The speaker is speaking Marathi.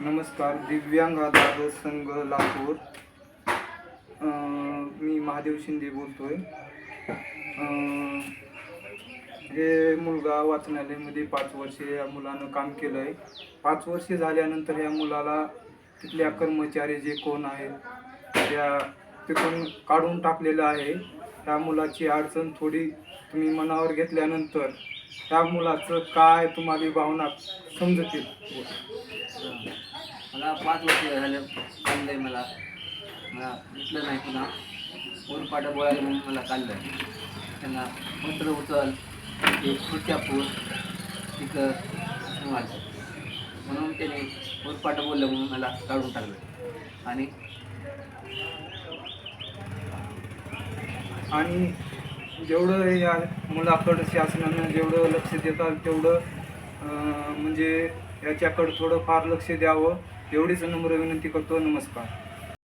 नमस्कार दिव्यांग आधार संघ लातूर. मी महादेव शिंदे बोलतोय. आहे हे मुलगा वाचनालयामध्ये पाच वर्षे या मुलानं काम केलं आहे पाच वर्षे झाल्यानंतर या मुलाला तिथल्या कर्मचारी जे कोण आहेत त्या तिथून काढून टाकलेलं आहे. त्या मुलाची अडचण थोडी तुम्ही मनावर घेतल्यानंतर त्या मुलाचं काय तुम्हाला भावना समजतील? मला पाच वर्ष झालं काढलंय मला. मला भेटलं नाही पुन्हा. पाटा बोलायला म्हणून मला काढलं त्यांना पत्र उचल ते खुर्च्या तिथं म्हणून त्याने पाटा बोललं म्हणून मला काढून टाकलं. आणि आणि जेवढं या मुलाकडं शासनानं जेवढं लक्ष देतात तेवढं म्हणजे याच्याकडं थोडं फार लक्ष द्यावं. एवढीच नम्र विनंती करतो. नमस्कार.